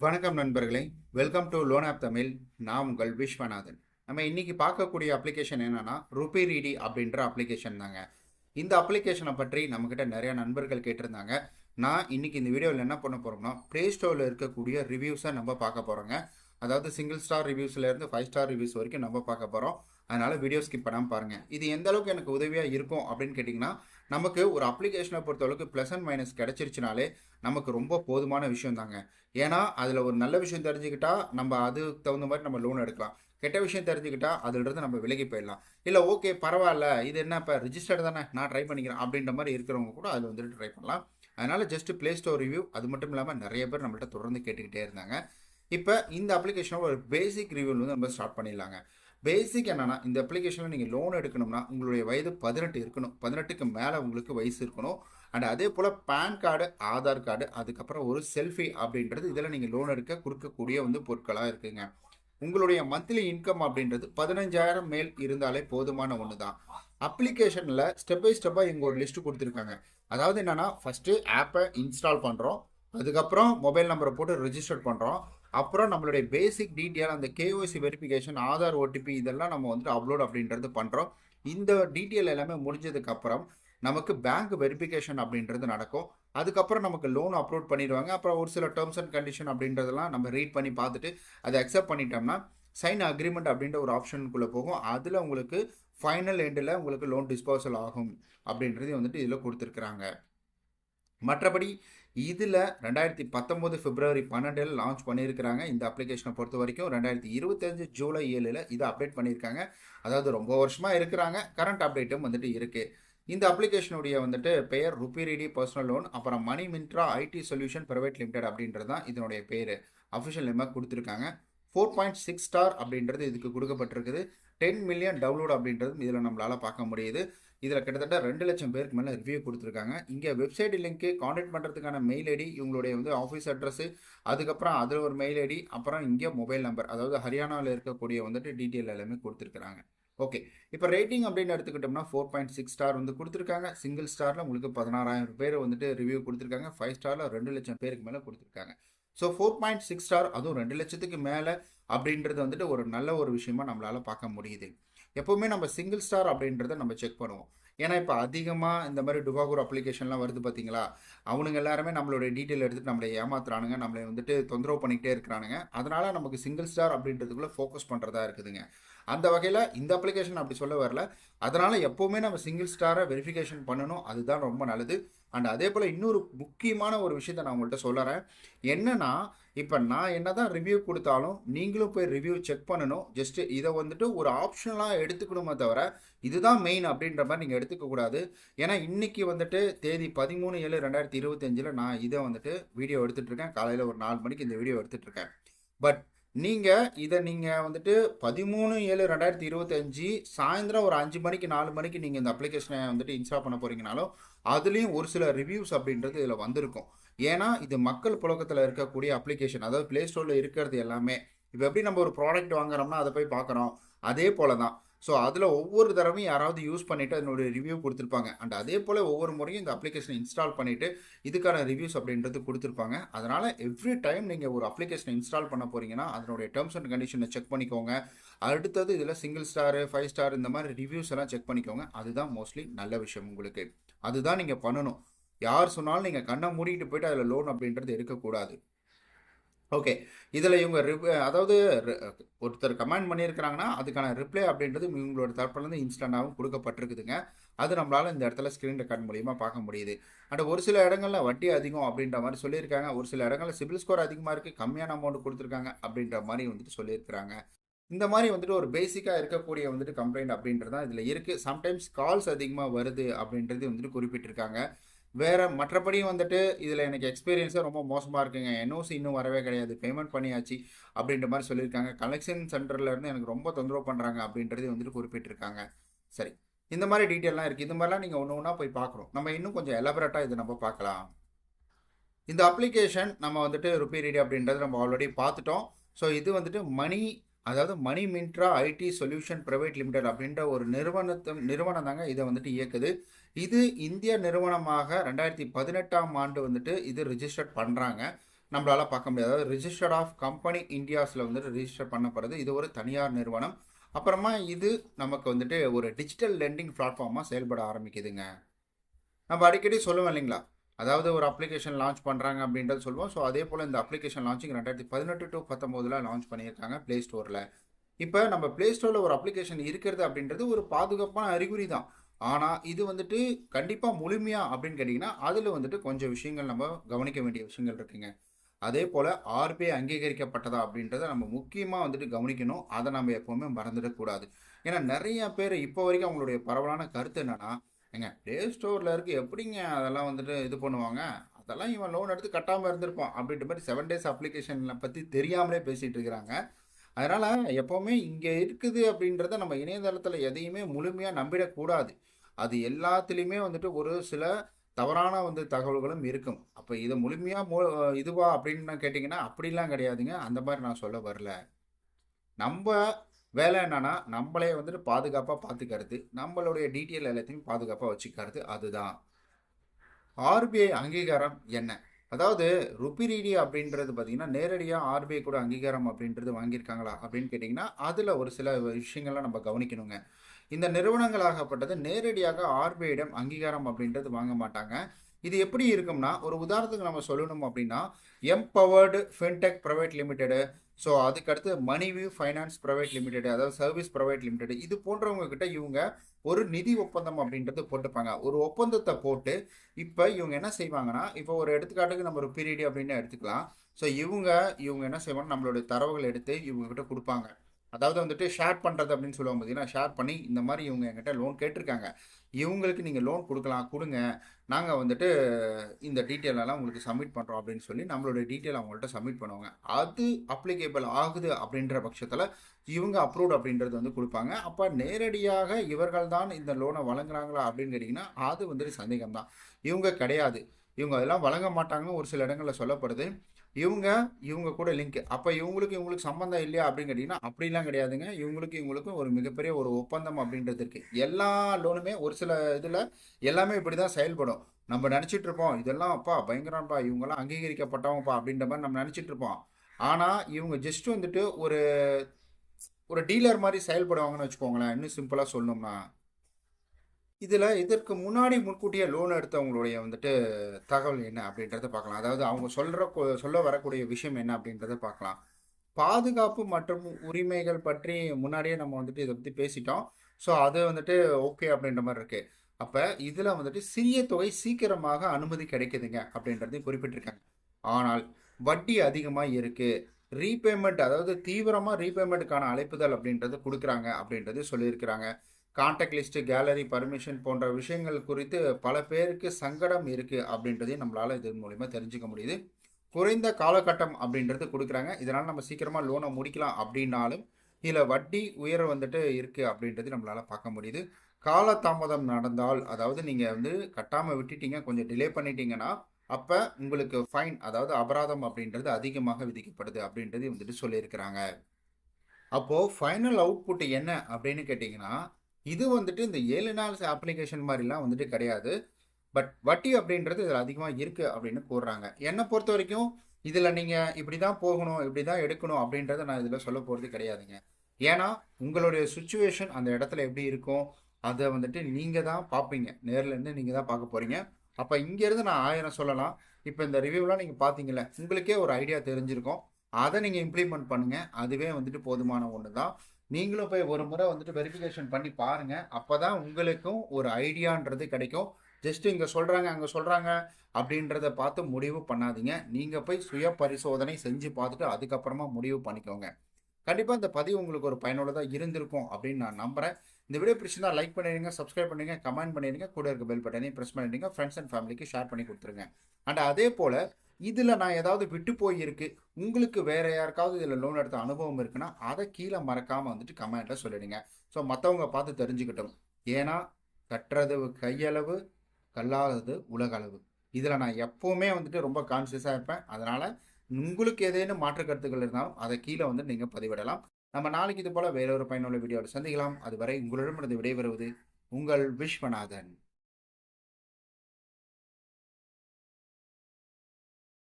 வணக்கம் நண்பர்களே. Welcome to loan app Tamil நான் உங்கள் விஸ்வநாதன். நம்ம இன்றைக்கி பார்க்கக்கூடிய அப்ளிகேஷன் என்னென்னா ருபி ரீடி அப்படின்ற அப்ளிகேஷன் தாங்க. இந்த அப்ளிகேஷனை பற்றி நம்மக்கிட்ட நிறையா நண்பர்கள் கேட்டிருந்தாங்க. நான் இன்றைக்கி இந்த வீடியோவில் என்ன பண்ண போகிறோம்னா ப்ளே ஸ்டோரில் இருக்கக்கூடிய ரிவ்யூஸை நம்ம பார்க்க போகிறோங்க அதாவது சிங்கிள் ஸ்டார் ரிவ்யூஸ்லேருந்து ஃபைவ் ஸ்டார் ரிவ்யூஸ் வரைக்கும் நம்ம பார்க்க போகிறோம் அதனால் வீடியோ ஸ்கிப் பண்ணாமல் பாருங்கள் இது எந்த அளவுக்கு எனக்கு உதவியாக இருக்கும் அப்படின்னு கேட்டிங்கன்னா நமக்கு ஒரு அப்ளிகேஷனை பொறுத்தளவுக்கு ப்ளஸ் அண்ட் மைனஸ் கிடச்சிருச்சுனாலே நமக்கு ரொம்ப போதுமான விஷயம் தாங்க. ஏன்னா அதில் ஒரு நல்ல விஷயம் தெரிஞ்சுக்கிட்டா நம்ம அதுக்கு தகுந்த மாதிரி நம்ம லோன் எடுக்கலாம். கெட்ட விஷயம் தெரிஞ்சுக்கிட்டா அதிலிருந்து நம்ம விலகி போயிடலாம். இல்லை ஓகே பரவாயில்ல இது என்ன இப்போ ரிஜிஸ்டர்டு தானே நான் ட்ரை பண்ணிக்கிறேன் அப்படின்ற மாதிரி இருக்கிறவங்க கூட அதில் வந்துட்டு ட்ரை பண்ணலாம். அதனால் ஜஸ்ட் ப்ளே ஸ்டோர் ரிவ்யூ அது மட்டும் இல்லாமல் நிறைய பேர் நம்மள்ட்ட தொடர்ந்து கேட்டுக்கிட்டே இருந்தாங்க. இப்போ இந்த அப்ளிகேஷனோட ஒரு பேசிக் ரிவ்யூ வந்து நம்ம ஸ்டார்ட் பண்ணிடலாங்க. பேசிக் என்னென்னா இந்த அப்ளிகேஷனில் நீங்கள் லோன் எடுக்கணும்னா உங்களுடைய வயது பதினெட்டு இருக்கணும். பதினெட்டுக்கு மேலே உங்களுக்கு வயசு இருக்கணும். அண்ட் அதே போல் பேன் கார்டு ஆதார் கார்டு அதுக்கப்புறம் ஒரு செல்ஃபி அப்படின்றது இதில் நீங்கள் லோன் எடுக்க கொடுக்கக்கூடிய வந்து பொருட்களாக இருக்குங்க. உங்களுடைய மந்த்லி இன்கம் அப்படின்றது பதினஞ்சாயிரம் மேல் இருந்தாலே போதுமான ஒன்று தான் அப்ளிகேஷனில் ஸ்டெப் பை ஸ்டெப்பாக இங்கே ஒரு லிஸ்ட்டு கொடுத்துருக்காங்க. அதாவது என்னென்னா ஃபஸ்ட்டு ஆப்பை இன்ஸ்டால் பண்ணுறோம் அதுக்கப்புறம் மொபைல் நம்பரை போட்டு ரிஜிஸ்டர் பண்ணுறோம் அப்புறம் நம்மளுடைய பேசிக் டீட்டெயில் அந்த கேஓசி வெரிஃபிகேஷன் ஆதார் ஓடிபி இதெல்லாம் நம்ம வந்துட்டு அப்லோட் அப்படின்றது பண்ணுறோம் இந்த டீட்டெயில் எல்லாமே முடிஞ்சதுக்கப்புறம் நமக்கு பேங்க் வெரிஃபிகேஷன் அப்படின்றது நடக்கும். அதுக்கப்புறம் நமக்கு லோன் அப்லோட் பண்ணிடுவாங்க. அப்புறம் ஒரு சில டேர்ம்ஸ் அண்ட் கண்டிஷன் அப்படின்றதெல்லாம் நம்ம ரீட் பண்ணி பார்த்துட்டு அதை அக்செப்ட் பண்ணிட்டோம்னா சைன் அக்ரிமெண்ட் அப்படின்ற ஒரு ஆப்ஷனுக்குள்ளே போகும். அதில் உங்களுக்கு ஃபைனல் எண்டில் உங்களுக்கு லோன் டிஸ்போசல் ஆகும் அப்படின்றதையும் வந்துட்டு இதில் கொடுத்துருக்குறாங்க. மற்றபடி இதில் ரெண்டாயிரத்தி பத்தொம்போது பிப்ரவரி பன்னெண்டில் லான்ச் பண்ணியிருக்கிறாங்க. இந்த அப்ளிகேஷனை பொறுத்த வரைக்கும் ரெண்டாயிரத்தி இருபத்தஞ்சு ஜூலை ஏழில் இதை அப்டேட் பண்ணியிருக்காங்க. அதாவது ரொம்ப வருஷமாக இருக்கிறாங்க. கரண்ட் அப்டேட்டும் வந்துட்டு இருக்குது இந்த அப்ளிகேஷனுடைய வந்துட்டு பெயர் ருபி ரெடி பர்சனல் லோன் அப்புறம் money Myntra IT solution private limited அப்படின்றது தான் இதனுடைய பேர் அஃபிஷியல் நேமாக கொடுத்துருக்காங்க. ஃபோர் பாயிண்ட் சிக்ஸ் ஸ்டார் அப்படின்றது இதுக்கு கொடுக்கப்பட்டிருக்குது. டென் மில்லியன் டவுன்லோட் அப்படின்றதும் இதில் நம்மளால் பார்க்க முடியுது. இதில் கிட்டத்தட்ட ரெண்டு லட்சம் பேருக்கு மேலே ரிவ்யூ கொடுத்துருக்காங்க. இங்கே வெப்சைட் லிங்க்கு காண்டாக்ட் பண்ணுறதுக்கான மெயில் ஐடி இவங்களுடைய வந்து ஆஃபீஸ் அட்ரஸ்ஸு அதுக்கப்புறம் அதில் ஒரு மெயில் ஐடி அப்புறம் இங்கே மொபைல் நம்பர் அதாவது ஹரியானாவில் இருக்கக்கூடிய வந்துட்டு டீட்டெயில் எல்லாமே கொடுத்துருக்குறாங்க. ஓகே இப்போ ரேட்டிங் அப்படின்னு எடுத்துக்கிட்டோம்னா ஃபோர் பாயிண்ட் சிக்ஸ் ஸ்டார் வந்து கொடுத்துருக்காங்க. சிங்கிள் ஸ்டாரில் உங்களுக்கு பதினாறாயிரம் பேர் வந்துட்டு ரிவ்யூ கொடுத்துருக்காங்க. ஃபைவ் ஸ்டாரில் ரெண்டு லட்சம் பேருக்கு மேலே கொடுத்துருக்காங்க. So four point six star அதுவும் ரெண்டு லட்சத்துக்கு மேலே அப்படின்றது வந்துட்டு ஒரு நல்ல ஒரு விஷயமா நம்மளால் பார்க்க முடியுது. எப்போவுமே நம்ம சிங்கிள் ஸ்டார் அப்படின்றத நம்ம செக் பண்ணுவோம். ஏன்னா இப்போ அதிகமாக இந்த மாதிரி டுபாகூர் அப்ளிகேஷன்லாம் வருது பார்த்தீங்களா அவனுங்க எல்லாருமே நம்மளுடைய டீட்டெயில் எடுத்துகிட்டு நம்மளை ஏமாத்துறானுங்க நம்மளை வந்துட்டு தொந்தரவு பண்ணிக்கிட்டே இருக்கிறானுங்க. அதனால் நமக்கு சிங்கிள் ஸ்டார் அப்படின்றதுக்குள்ளே ஃபோக்கஸ் பண்ணுறதா இருக்குதுங்க. அந்த வகையில் இந்த அப்ளிகேஷன் அப்படி சொல்ல வரல. அதனால் எப்போவுமே நம்ம சிங்கிள் ஸ்டாரை வெரிஃபிகேஷன் பண்ணணும். அதுதான் ரொம்ப நல்லது. அண்ட் அதே போல் இன்னொரு முக்கியமான ஒரு விஷயத்த நான் உங்கள்கிட்ட சொல்லுறேன். என்னென்னா இப்போ நான் என்ன தான் ரிவ்யூ கொடுத்தாலும் நீங்களும் போய் ரிவ்யூ செக் பண்ணணும். ஜஸ்ட்டு இதை வந்துட்டு ஒரு ஆப்ஷனலாக எடுத்துக்கணுமே தவிர இதுதான் மெயின் அப்படின்ற மாதிரி நீங்கள் எடுத்துக்கக்கூடாது ஏன்னா இன்றைக்கி வந்துட்டு தேதி பதிமூணு ஏழு ரெண்டாயிரத்தி இருபத்தஞ்சில் நான் இதை வந்துட்டு வீடியோ எடுத்துகிட்ருக்கேன் காலையில் ஒரு நாலு மணிக்கு இந்த வீடியோ எடுத்துகிட்ருக்கேன் பட் நீங்கள் இதை நீங்கள் வந்துட்டு பதிமூணு ஏழு ரெண்டாயிரத்தி இருபத்தஞ்சி சாயந்தரம் ஒரு அஞ்சு மணிக்கு நாலு மணிக்கு நீங்கள் இந்த அப்ளிகேஷனை வந்துட்டு இன்ஸ்டால் பண்ண போகிறீங்கனாலும் அதுலேயும் ஒரு சில ரிவ்யூஸ் அப்படின்றது இதில் வந்திருக்கும். ஏன்னா இது மக்கள் புழக்கத்தில் இருக்கக்கூடிய அப்ளிகேஷன் அதாவது ப்ளே ஸ்டோரில் இருக்கிறது எல்லாமே. இப்போ எப்படி நம்ம ஒரு ப்ராடக்ட் வாங்குறோம்னா அதை போய் பார்க்குறோம். அதே போல தான் ஸோ அதில் ஒவ்வொரு தடவையும் யாராவது யூஸ் பண்ணிவிட்டு அதனுடைய ரிவ்யூ கொடுத்துருப்பாங்க. அண்ட் அதே போல் ஒவ்வொரு முறையும் இந்த அப்ளிகேஷனை இன்ஸ்டால் பண்ணிவிட்டு இதுக்கான ரிவ்யூஸ் அப்படின்றது கொடுத்துருப்பாங்க. அதனால் எவ்ரி டைம் நீங்கள் ஒரு அப்ளிகேஷனை இன்ஸ்டால் பண்ண போகிறீங்கன்னா அதனுடைய டேர்ம்ஸ் அண்ட் கண்டிஷனை செக் பண்ணிக்கோங்க. அடுத்தது இதில் சிங்கிள் ஸ்டாரு ஃபைவ் ஸ்டார் இந்த மாதிரி ரிவ்யூஸ் எல்லாம் செக் பண்ணிக்கோங்க. அதுதான் மோஸ்ட்லி நல்ல விஷயம் உங்களுக்கு. அதுதான் நீங்கள் பண்ணணும். யார் சொன்னாலும் நீங்கள் கண்ணை மூடிக்கிட்டு போயிட்டு அதில் லோன் அப்படின்றது எடுக்கக்கூடாது. ஓகே. இதில் இவங்க ரிப் அதாவது ஒருத்தர் கமெண்ட் பண்ணியிருக்கிறாங்கன்னா அதுக்கான ரிப்ளை அப்படின்றது இவங்களோட தரப்புலேருந்து இன்ஸ்டண்ட்டாகவும் கொடுக்கப்பட்டிருக்குதுங்க. அது நம்மளால் இந்த இடத்துல ஸ்க்ரீன் ரெக்கார்ட் மூலியமாக பார்க்க முடியுது. அண்ட் ஒரு சில இடங்களில் வட்டி அதிகம் அப்படின்ற மாதிரி சொல்லியிருக்காங்க. ஒரு சில இடங்களில் சிபில் ஸ்கோர் அதிகமாக இருக்குது கம்மியான அமௌண்ட் கொடுத்துருக்காங்க அப்படின்ற மாதிரி வந்துட்டு சொல்லியிருக்கிறாங்க. இந்த மாதிரி வந்துட்டு ஒரு பேசிக்காக இருக்கக்கூடிய வந்துட்டு கம்ப்ளைண்ட் அப்படின்றது தான் இதில் இருக்குது சம்டைம்ஸ் கால்ஸ் அதிகமாக வருது அப்படின்றது வந்துட்டு குறிப்பிட்டிருக்காங்க. வேறு மற்றபடி வந்துட்டு இதில் எனக்கு எக்ஸ்பீரியன்ஸே ரொம்ப மோசமாக இருக்குங்க. என்ஓசி இன்னும் வரவே கிடையாது. பேமெண்ட் பண்ணியாச்சு அப்படின்ற மாதிரி சொல்லியிருக்காங்க. கலெக்ஷன் சென்டர்லேருந்து எனக்கு ரொம்ப தொந்தரவு பண்ணுறாங்க அப்படின்றது வந்துட்டு குறிப்பிட்டிருக்காங்க. சரி. இந்த மாதிரி டீட்டெயிலாம் இருக்குது இந்த மாதிரிலாம் நீங்கள் ஒன்று ஒன்றா போய் பார்க்குறோம் நம்ம இன்னும் கொஞ்சம் எலபரேட்டாக இதை நம்ம பார்க்கலாம். இந்த அப்ளிகேஷன் நம்ம வந்துட்டு ருபி ரீடி அப்படின்றது நம்ம ஆல்ரெடி பார்த்துட்டோம். ஸோ இது வந்துட்டு மணி அதாவது money Myntra IT solution private limited அப்படின்ற ஒரு நிறுவனத்தை நிறுவனம் தாங்க இதை வந்துட்டு இயக்குது. இது இந்திய நிறுவனமாக ரெண்டாயிரத்தி பதினெட்டாம் ஆண்டு வந்துட்டு இது ரிஜிஸ்டர் பண்ணுறாங்க நம்மளால் பார்க்க முடியாது. அதாவது ரிஜிஸ்டர்ட் ஆஃப் கம்பெனி இந்தியாஸில் வந்துட்டு ரிஜிஸ்டர் பண்ணப்படுறது இது ஒரு தனியார் நிறுவனம். அப்புறமா இது நமக்கு வந்துட்டு ஒரு டிஜிட்டல் லெண்டிங் பிளாட்ஃபார்மாக செயல்பட ஆரம்பிக்குதுங்க. நம்ம அடிக்கடி சொல்லுவோம் இல்லைங்களா? அதாவது ஒரு அப்ளிகேஷன் லான்ச் பண்ணுறாங்க அப்படின்றது சொல்லுவோம். ஸோ அதே போல் இந்த அப்ளிகேஷன் லான்ச்சிங் ரெண்டாயிரத்தி பதினெட்டு டு பத்தொம்போதில் லான்ச் பண்ணியிருக்காங்க ப்ளே ஸ்டோரில் இப்போ நம்ம ப்ளே ஸ்டோரில் ஒரு அப்ளிகேஷன் இருக்கிறது அப்படின்றது ஒரு பாதுகாப்பான அறிகுறி தான். ஆனால் இது வந்துட்டு கண்டிப்பாக முழுமையா அப்படின்னு கேட்டிங்கன்னா அதில் வந்துட்டு கொஞ்சம் விஷயங்கள் நம்ம கவனிக்க வேண்டிய விஷயங்கள் இருக்குங்க. அதே போல் ஆர்பிஐ அங்கீகரிக்கப்பட்டதா அப்படின்றத நம்ம முக்கியமாக வந்துட்டு கவனிக்கணும். அதை நம்ம எப்போவுமே மறந்துடக்கூடாது. ஏன்னா நிறைய பேர் இப்போ வரைக்கும் அவங்களுடைய பரவலான கருத்து என்னென்னா ஏங்க ப்ளே ஸ்டோரில் இருக்குது எப்படிங்க அதெல்லாம் வந்துட்டு இது பண்ணுவாங்க? அதெல்லாம் இவன் லோன் எடுத்து கட்டாமல் இருந்திருப்பான் அப்படின்ற மாதிரி செவன் டேஸ் அப்ளிகேஷனை பற்றி தெரியாமலே பேசிகிட்டு இருக்கிறாங்க. அதனால் எப்போவுமே இங்கே இருக்குது அப்படின்றத நம்ம இணையதளத்தில் எதையுமே முழுமையாக நம்பிடக்கூடாது. அது எல்லாத்துலேயுமே வந்துட்டு ஒரு சில தவறான வந்து தகவல்களும் இருக்கும். அப்போ இதை முழுமையாக மு இதுவா அப்படின்னு கேட்டிங்கன்னா அப்படிலாம் கிடையாதுங்க. அந்த மாதிரி நான் சொல்ல வரல. நம்ம வேலை என்னன்னா நம்மளே வந்துட்டு பாதுகாப்பாக பார்த்துக்கிறது நம்மளுடைய டீட்டெயில் எல்லாத்தையும் பாதுகாப்பாக வச்சுக்கிறது அதுதான். ஆர்பிஐ அங்கீகாரம் என்ன? அதாவது ருபிரீடி அப்படின்றது பார்த்தீங்கன்னா நேரடியாக ஆர்பிஐ கூட அங்கீகாரம் அப்படின்றது வாங்கியிருக்காங்களா அப்படின்னு கேட்டிங்கன்னா அதில் ஒரு சில விஷயங்கள்லாம் நம்ம கவனிக்கணுங்க. இந்த நிறுவனங்களாகப்பட்டது நேரடியாக ஆர்பிஐடம் அங்கீகாரம் அப்படின்றது வாங்க மாட்டாங்க. இது எப்படி இருக்கும்னா ஒரு உதாரணத்துக்கு நம்ம சொல்லணும் அப்படின்னா empowered fintech private limited so அதுக்கடுத்து மணிவியூ ஃபைனான்ஸ் ப்ரைவேட் லிமிடெட் அதாவது சர்வீஸ் ப்ரைவேட் லிமிடெட் இது போன்றவங்க கிட்ட இவங்க ஒரு நிதி ஒப்பந்தம் அப்படின்றது போட்டுப்பாங்க. ஒரு ஒப்பந்தத்தை போட்டு இப்போ இவங்க என்ன செய்வாங்கன்னா இப்போ ஒரு எடுத்துக்காட்டுக்கு நம்ம ஒரு பீரியட் அப்படின்னு எடுத்துக்கலாம். ஸோ இவங்க இவங்க என்ன செய்வாங்க நம்மளுடைய தரவுகள் எடுத்து இவங்க கிட்ட கொடுப்பாங்க. அதாவது வந்துட்டு ஷேர் பண்ணுறது அப்படின்னு சொல்லுவாங்க பார்த்தீங்கன்னா ஷேர் பண்ணி இந்த மாதிரி இவங்க என்கிட்ட லோன் கேட்டிருக்காங்க. இவங்களுக்கு நீங்கள் லோன் கொடுக்கலாம் கொடுங்க. நாங்கள் வந்துட்டு இந்த டீட்டெயிலெல்லாம் உங்களுக்கு சப்மிட் பண்ணுறோம் அப்படின்னு சொல்லி நம்மளுடைய டீட்டெயில் அவங்கள்ட்ட சப்மிட் பண்ணுவாங்க. அது அப்ளிகேபிள் ஆகுது அப்படின்ற பட்சத்தில் இவங்க அப்ரூவ்ட் அப்படின்றது வந்து கொடுப்பாங்க. அப்போ நேரடியாக இவர்கள் தான் இந்த லோனை வழங்குறாங்களா அப்படின்னு கேட்டிங்கன்னா அது வந்துட்டு சந்தேகம் தான் இவங்க கிடையாது. இவங்க அதெல்லாம் வழங்க மாட்டாங்கன்னு ஒரு சில இடங்களில் சொல்லப்படுது. இவங்க இவங்க கூட லிங்க் அப்போ இவங்களுக்கு இவங்களுக்கு சம்மந்தம் இல்லையா அப்படின்னு கேட்டிங்கன்னா அப்படிலாம் கிடையாதுங்க. இவங்களுக்கு இவங்களுக்கும் ஒரு மிகப்பெரிய ஒரு ஒப்பந்தம் அப்படின்றது இருக்குது எல்லா லோனுமே ஒரு சில இதில் எல்லாமே இப்படி தான் செயல்படும். நம்ம நினச்சிட்டு இருப்போம் இதெல்லாம் அப்பா பயங்கரம்ப்பா இவங்கெல்லாம் அங்கீகரிக்கப்பட்டவங்கப்பா அப்படின்ற மாதிரி நம்ம நினச்சிட்டு இருப்போம். ஆனால் இவங்க ஜஸ்ட் வந்துட்டு ஒரு ஒரு டீலர் மாதிரி செயல்படுவாங்கன்னு வச்சுக்கோங்களேன் இன்னும் சிம்பிளாக சொல்லணும்னா. இதில் இதற்கு முன்னாடி முன்கூட்டியே லோன் எடுத்தவங்களுடைய வந்துட்டு தகவல் என்ன அப்படின்றத பார்க்கலாம். அதாவது அவங்க சொல்கிற சொல்ல வரக்கூடிய விஷயம் என்ன அப்படின்றத பார்க்கலாம். பாதுகாப்பு மற்றும் உரிமைகள் பற்றி முன்னாடியே நம்ம வந்துட்டு இதை பற்றி பேசிட்டோம். ஸோ அது வந்துட்டு ஓகே அப்படின்ற மாதிரி இருக்குது அப்போ இதில் வந்துட்டு சிறிய தொகை சீக்கிரமாக அனுமதி கிடைக்குதுங்க அப்படின்றதையும் குறிப்பிட்டிருக்காங்க. ஆனால் வட்டி அதிகமாக இருக்குது ரீபேமெண்ட் அதாவது தீவிரமாக ரீபேமெண்ட்டுக்கான அழைப்புதல் அப்படின்றது கொடுக்குறாங்க அப்படின்றது சொல்லியிருக்கிறாங்க. கான்டாக்ட் லிஸ்ட்டு கேலரி பர்மிஷன் போன்ற விஷயங்கள் குறித்து பல பேருக்கு சங்கடம் இருக்குது அப்படின்றதையும் நம்மளால் இதன் மூலிமா தெரிஞ்சுக்க முடியுது. குறைந்த காலகட்டம் அப்படின்றது கொடுக்குறாங்க. இதனால் நம்ம சீக்கிரமாக லோனை முடிக்கலாம் அப்படின்னாலும் இதில் வட்டி உயர வந்துட்டு இருக்குது அப்படின்றது நம்மளால் பார்க்க முடியுது. காலதாமதம் நடந்தால் அதாவது நீங்கள் வந்து கட்டாமல் விட்டுட்டீங்க கொஞ்சம் டிலே பண்ணிட்டீங்கன்னா அப்போ உங்களுக்கு ஃபைன் அதாவது அபராதம் அப்படின்றது அதிகமாக விதிக்கப்படுது அப்படின்றது வந்துட்டு சொல்லியிருக்கிறாங்க. அப்போது ஃபைனல் அவுட்புட் என்ன அப்படின்னு கேட்டிங்கன்னா இது வந்துட்டு இந்த ஏழு நாள் அப்ளிகேஷன் மாதிரிலாம் வந்துட்டு கிடையாது. பட் வட்டி அப்படின்றது இதில் அதிகமாக இருக்குது அப்படின்னு கூறுறாங்க. என்னை பொறுத்த வரைக்கும் இதில் நீங்கள் இப்படி தான் போகணும் இப்படி தான் எடுக்கணும் அப்படின்றத நான் இதில் சொல்ல போகிறது கிடையாதுங்க. ஏன்னா உங்களுடைய சுச்சுவேஷன் அந்த இடத்துல எப்படி இருக்கும்? அதை வந்துட்டு நீங்கள் தான் பார்ப்பீங்க நேர்லேருந்து நீங்கள் தான் பார்க்க போகிறீங்க அப்போ இங்கேருந்து நான் ஆயிரம் சொல்லலாம். இப்போ இந்த ரிவ்யூலாம் நீங்கள் பார்த்தீங்களே உங்களுக்கே ஒரு ஐடியா தெரிஞ்சிருக்கும். அதை நீங்கள் இம்ப்ளிமெண்ட் பண்ணுங்கள் அதுவே வந்துட்டு போதுமான ஒன்று தான். நீங்களும் போய் ஒரு முறை வந்துட்டு வெரிஃபிகேஷன் பண்ணி பாருங்கள் அப்போ தான் உங்களுக்கும் ஒரு ஐடியான்றது கிடைக்கும். ஜஸ்ட் இங்கே சொல்கிறாங்க அங்கே சொல்கிறாங்க அப்படின்றத பார்த்து முடிவு பண்ணாதீங்க. நீங்கள் போய் சுய பரிசோதனை செஞ்சு பார்த்துட்டு அதுக்கப்புறமா முடிவு பண்ணிக்கோங்க. கண்டிப்பாக இந்த பதிவு உங்களுக்கு ஒரு பயனுள்ளதாக இருந்திருக்கும் அப்படின்னு நான் நம்புகிறேன் இந்த வீடியோ பிடிச்சிருந்தா லைக் பண்ணிடுங்க சப்ஸ்கிரைப் பண்ணிடுங்க கமெண்ட் பண்ணிடுங்க கூட இருக்க பெல் பட்டனையும் ப்ரெஸ் பண்ணிடுங்க ஃப்ரெண்ட்ஸ் அண்ட் ஃபேமிலிக்கு ஷேர் பண்ணி கொடுத்துருங்க. அண்ட் அதே போல் இதில் நான் ஏதாவது விட்டு போயிருக்கு உங்களுக்கு வேற யாருக்காவது இதில் லோன் எடுத்த அனுபவம் இருக்குன்னா அதை கீழே மறக்காமல் வந்துட்டு கமெண்ட்டில் சொல்லிடுங்க. ஸோ மற்றவங்க பார்த்து தெரிஞ்சுக்கிட்டோம். ஏன்னா கட்டுறது கையளவு கல்லாதது உலகளவு. இதில் நான் எப்போவுமே வந்துட்டு ரொம்ப கான்சியஸாக இருப்பேன். அதனால் உங்களுக்கு ஏதேனும் மாற்று கருத்துக்கள் இருந்தாலும் அதை கீழே வந்து நீங்கள் பதிவிடலாம். நம்ம நாளைக்கு இது போல் வேறொரு பயனுள்ள வீடியோவில் சந்திக்கலாம். அதுவரை உங்களிடமிருந்து விடைபெறுவது உங்கள் விஸ்வநாதன்.